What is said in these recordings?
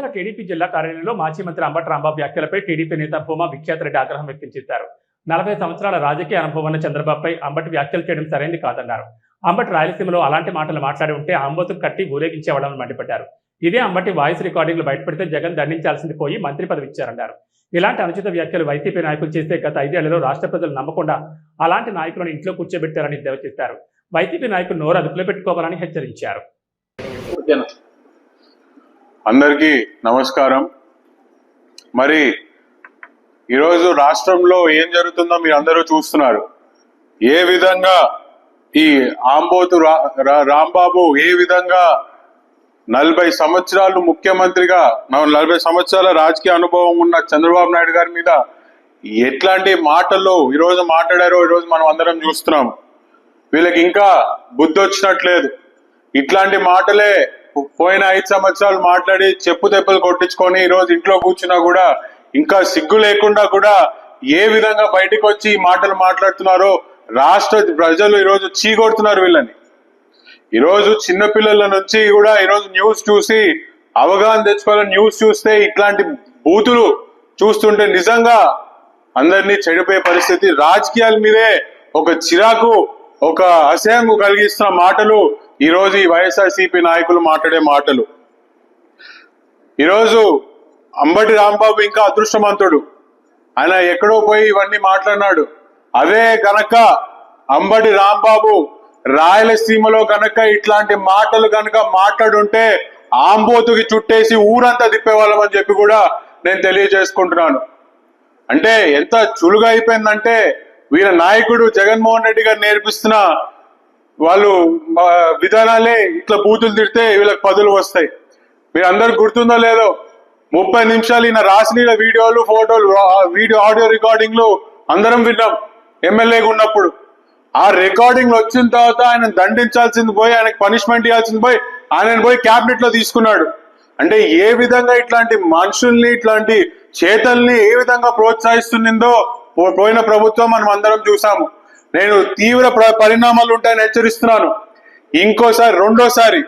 Nandyal TDP జిల్లా కార్యాలయంలో మాజీ మంత్రి అంబటి రాంబాబు వ్యాఖ్యలపై టీడీపీ నేత భూమా విఖ్యాత రెడ్డి ఆగ్రహం వ్యక్తం చేశారు. నలభై సంవత్సరాల రాజకీయ అనుభవం ఉన్న చంద్రబాబుపై అంబటి వ్యాఖ్యలు చేయడం సరైంది కాదన్నారు. అంబటి రాయలసీమలో అలాంటి మాటలు మాట్లాడి ఉంటే ఆంబోతుకు కట్టి ఊరేగించేవాళ్ళని మండిపడ్డారు. ఇదే అంబటి వాయిస్ రికార్డింగ్లు బయటపెడితే జగన్ దండించాల్సింది పోయి మంత్రి పదవి ఇచ్చారన్నారు. ఇలాంటి అనుచిత వ్యాఖ్యలు వైసీపీ నాయకులు చేస్తే గత ఐదేళ్ళలో రాష్ట్ర ప్రజలు నమ్మకుండా అలాంటి నాయకులను ఇంట్లో కూర్చోబెట్టారని ఎద్దేవా చేశారు వైసీపీ నాయకులు నోరు అదుపులో పెట్టుకోవాలని హెచ్చరించారు. అందరికీ నమస్కారం. మరి ఈరోజు రాష్ట్రంలో ఏం జరుగుతుందో మీరు అందరూ చూస్తున్నారు. ఏ విధంగా ఈ ఆంబోతు రా- రాంబాబు ఏ విధంగా నలభై సంవత్సరాలు ముఖ్యమంత్రిగా నలభై సంవత్సరాల రాజకీయ అనుభవం ఉన్న చంద్రబాబు నాయుడు గారి మీద ఎట్లాంటి మాటలు ఈరోజు మాట్లాడారో ఈరోజు మనం అందరం చూస్తున్నాం. వీళ్ళకి ఇంకా బుద్ధి వచ్చినట్లేదు. ఇట్లాంటి మాటలే పోయిన ఐదు సంవత్సరాలు మాట్లాడి చెప్పు దెబ్బలు కొట్టించుకొని ఈరోజు ఇంట్లో కూర్చున్నా కూడా ఇంకా సిగ్గు లేకుండా కూడా ఏ విధంగా బయటకు వచ్చి ఈ మాటలు మాట్లాడుతున్నారో రాష్ట్ర ప్రజలు ఈరోజు చీగొడుతున్నారు వీళ్ళని. ఈరోజు చిన్నపిల్లల నుంచి కూడా ఈరోజు న్యూస్ చూసి అవగాహన తెచ్చుకోవాలని న్యూస్ చూస్తే ఇట్లాంటి బూతులు చూస్తుంటే నిజంగా అందరినీ చెడిపోయే పరిస్థితి. రాజకీయాల మీదే ఒక చిరాకు ఒక అసహ్యం కలిగిస్తున్న మాటలు ఈ రోజు ఈ వైఎస్ఆర్సీపీ నాయకులు మాట్లాడే మాటలు. ఈరోజు అంబటి రాంబాబు ఇంకా అదృష్టవంతుడు. ఆయన ఎక్కడో పోయి ఇవన్నీ మాట్లాడినాడు. అదే గనక అంబటి రాంబాబు రాయలసీమలో గనక ఇట్లాంటి మాటలు గనక మాట్లాడుంటే ఆంబోతుకి చుట్టేసి ఊరంతా తిప్పేవాళ్ళం అని చెప్పి కూడా నేను తెలియజేసుకుంటున్నాను. అంటే ఎంత చులుగా అయిపోయిందంటే వీళ్ళ నాయకుడు జగన్మోహన్ రెడ్డి గారు నేర్పిస్తున్న వాళ్ళు విధానాలే ఇట్లా బూతులు తిడితే వీళ్ళకి పదులు వస్తాయి. మీరు అందరు గుర్తుందో లేదో ముప్పై నిమిషాలు ఈయన రాసిన వీడియోలు ఫోటోలు వీడియో ఆడియో రికార్డింగ్లు అందరం విన్నాం ఎమ్మెల్యేగా ఉన్నప్పుడు. ఆ రికార్డింగ్ వచ్చిన తర్వాత ఆయన దండించాల్సింది పోయి ఆయనకు పనిష్మెంట్ ఇవ్వాల్సింది పోయి ఆయన పోయి క్యాబినెట్లో తీసుకున్నాడు. అంటే ఏ విధంగా ఇట్లాంటి మనుషుల్ని ఇట్లాంటి చేతల్ని ఏ విధంగా ప్రోత్సహిస్తుందో పోయిన ప్రభుత్వం మనం అందరం చూసాము. నేను తీవ్ర ప్ర- పరిణామాలు ఉంటాయని హెచ్చరిస్తున్నాను. ఇంకోసారి రెండోసారి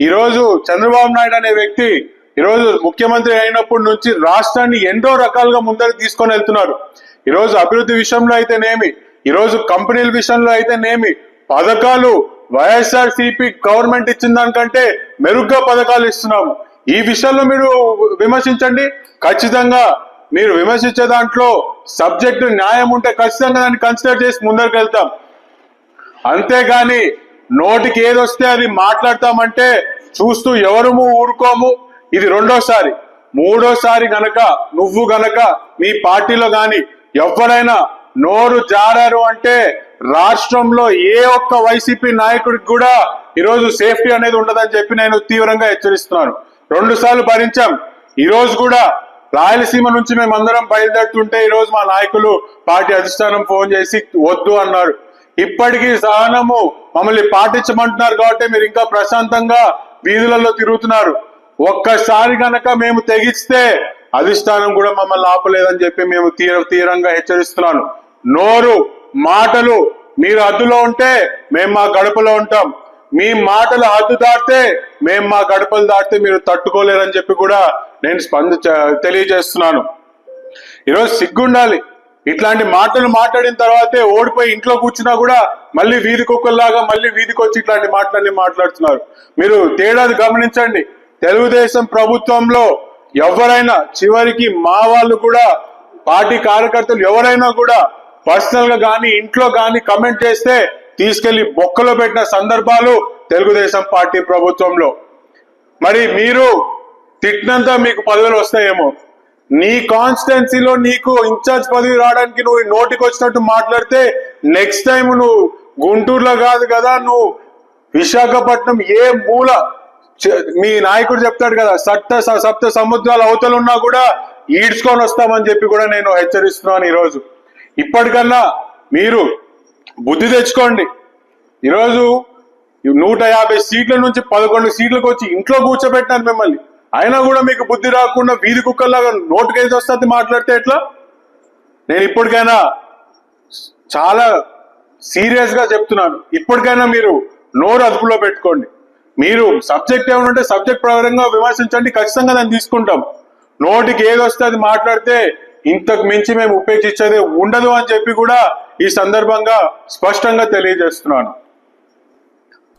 ఈరోజు చంద్రబాబు నాయుడు అనే వ్యక్తి ఈరోజు ముఖ్యమంత్రి అయినప్పటి నుంచి రాష్ట్రాన్ని ఎన్నో రకాలుగా ముందరికి తీసుకొని వెళ్తున్నారు. ఈరోజు అభివృద్ధి విషయంలో అయితేనేమి ఈరోజు కంపెనీల విషయంలో అయితేనేమి పథకాలు వైఎస్ఆర్ సిపి గవర్నమెంట్ ఇచ్చిన దానికంటే మెరుగ్గా పథకాలు ఇస్తున్నాము. ఈ విషయంలో మీరు విమర్శించండి. ఖచ్చితంగా మీరు విమర్శించే దాంట్లో సబ్జెక్టు న్యాయం ఉంటే ఖచ్చితంగా దాన్ని కన్సిడర్ చేసి ముందరికి వెళ్తాం. అంతేగాని నోటికి ఏదొస్తే అది మాట్లాడతామంటే చూస్తూ ఎవరము ఊరుకోము. ఇది రెండోసారి. మూడోసారి గనక నువ్వు గనక మీ పార్టీలో గాని ఎవరైనా నోరు జారారు అంటే రాష్ట్రంలో ఏ ఒక్క వైసీపీ నాయకుడికి కూడా ఈరోజు సేఫ్టీ అనేది ఉండదని చెప్పి నేను తీవ్రంగా హెచ్చరిస్తున్నాను. రెండు సార్లు భరించాం. ఈరోజు కూడా రాయలసీమ నుంచి మేమందరం బయలుదేరుతుంటే ఈ రోజు మా నాయకులు పార్టీ అధిష్టానం ఫోన్ చేసి వద్దు అన్నారు. ఇప్పటికీ సహనము మమ్మల్ని పాటించమంటున్నారు కాబట్టి మీరు ఇంకా ప్రశాంతంగా వీధులలో తిరుగుతున్నారు. ఒక్కసారి గనక మేము తెగిస్తే అధిష్టానం కూడా మమ్మల్ని ఆపలేదని చెప్పి మేము తీర తీరంగా హెచ్చరిస్తున్నాను. నోరు మాటలు మీరు అద్దులో ఉంటే మేము మా గడపలో ఉంటాం. మీ మాటలు హద్దు దాటితే మేము మా గడపలు దాటితే మీరు తట్టుకోలేరని చెప్పి కూడా నేను స్పంద తెలియజేస్తున్నాను. ఈరోజు సిగ్గుండాలి. ఇట్లాంటి మాటలు మాట్లాడిన తర్వాతే ఓడిపోయి ఇంట్లో కూర్చున్నా కూడా మళ్ళీ వీధి కుక్కల్లాగా మళ్ళీ వీధికి వచ్చి ఇట్లాంటి మాటలన్నీ మాట్లాడుతున్నారు. మీరు తేడాది గమనించండి. తెలుగుదేశం ప్రభుత్వంలో ఎవరైనా చివరికి మా వాళ్ళు కూడా పార్టీ కార్యకర్తలు ఎవరైనా కూడా పర్సనల్గా కానీ ఇంట్లో కానీ కమెంట్ చేస్తే తీసుకెళ్ళి బొక్కలో పెట్టిన సందర్భాలు తెలుగుదేశం పార్టీ ప్రభుత్వంలో. మరి మీరు తిట్టినంత మీకు పదవులు వస్తాయేమో. నీ కాన్స్టిట్యున్సీలో నీకు ఇన్ఛార్జ్ పదవి రావడానికి నువ్వు నోటికి వచ్చినట్టు మాట్లాడితే నెక్స్ట్ టైం నువ్వు గుంటూరులో కాదు కదా నువ్వు విశాఖపట్నం ఏ మూల చ- మీ నాయకుడు చెప్తాడు కదా సప్త స- సప్త సముద్రాల అవతలు ఉన్నా కూడా ఈడ్చుకొని వస్తామని చెప్పి కూడా నేను హెచ్చరిస్తున్నాను ఈరోజు. ఇప్పటికన్నా మీరు బుద్ధి తెచ్చుకోండి. ఈరోజు నూట యాభై సీట్ల నుంచి పదకొండు సీట్లకు వచ్చి ఇంట్లో కూర్చోబెట్టాను మిమ్మల్ని. అయినా కూడా మీకు బుద్ధి రాకుండా వీధి కుక్కల్లాగా నోటుకేసి వస్తుంది మాట్లాడితే ఎట్లా? నేను ఇప్పటికైనా చాలా సీరియస్గా చెప్తున్నాను. ఇప్పటికైనా మీరు నోరు అదుపులో పెట్టుకోండి. మీరు సబ్జెక్ట్ ఏమైనా ఉంటే సబ్జెక్ట్ ప్రకారంగా విమర్శించండి. ఖచ్చితంగా దాన్ని తీసుకుంటాం. నోటికి ఏది వస్తే అది మాట్లాడితే ఇంతకు మించి మేము ఉపేక్షించేది ఉండదు అని చెప్పి కూడా ఈ సందర్భంగా స్పష్టంగా తెలియజేస్తున్నాను.